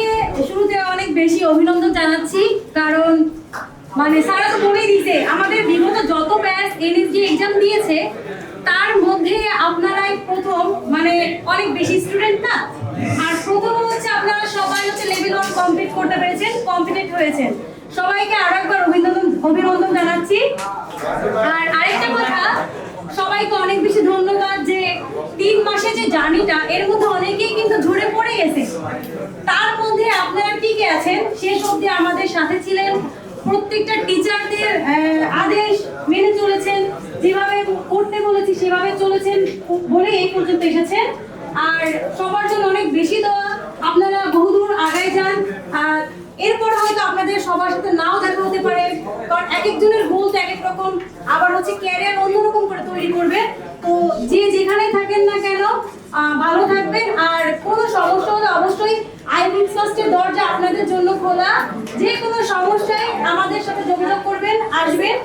সবাইকে শুরুতে অনেক বেশি অভিনন্দন জানাচ্ছি, কারণ মানে সারা তো বলেই দিতে আমাদের বিগত যত ব্যাচ এনএসজি এক্সাম দিয়েছে, তার মধ্যে আপনারাই প্রথম মানে অনেক বেশি স্টুডেন্ট না? আর প্রথম হচ্ছে আপনারা সবাই হচ্ছে লেভেল ওয়ান কমপ্লিট করতে পেরেছেন কমপ্লিট হয়েছেন। সবাইকে আরও একবার অভিনন্দন অভিনন্দন জানাচ্ছি। আর আরেকটা কথা, সবাইকে অনেক বেশি ধন্যবাদ যে এর মধ্যে অনেকেই কিন্তু ঝরে পড়ে গেছে। তার মধ্যে আপনারা টিকে আছেন, শেষ অবধি আমাদের সাথে ছিলেন। প্রত্যেকটা টিচারদের আদেশ মেনে চলেছেন, যেভাবে করতে বলেছি সেভাবে চলেছেন বলে এই পর্যন্ত এসেছেন। আর সবার জন্য অনেক বেশি দেওয়া আপনারা বহুদূর আগায় যান। আর এরপর হয়তো আপনাদের সবার সাথে নাও দেখা হতে পারে। কারণ এক একজনের গোল এক এক রকম। আবার হচ্ছে ক্যারিয়ার অন্যরকম করে তৈরি করবে। তো যে যেখানে থাকেন না ভালো থাকবেন। আর কোনো সমস্যা হলে অবশ্যই আইবিন সাস্টের দরজা আপনাদের জন্য খোলা। যে কোনো সমস্যায় আমাদের সাথে যোগাযোগ করবেন, আসবেন।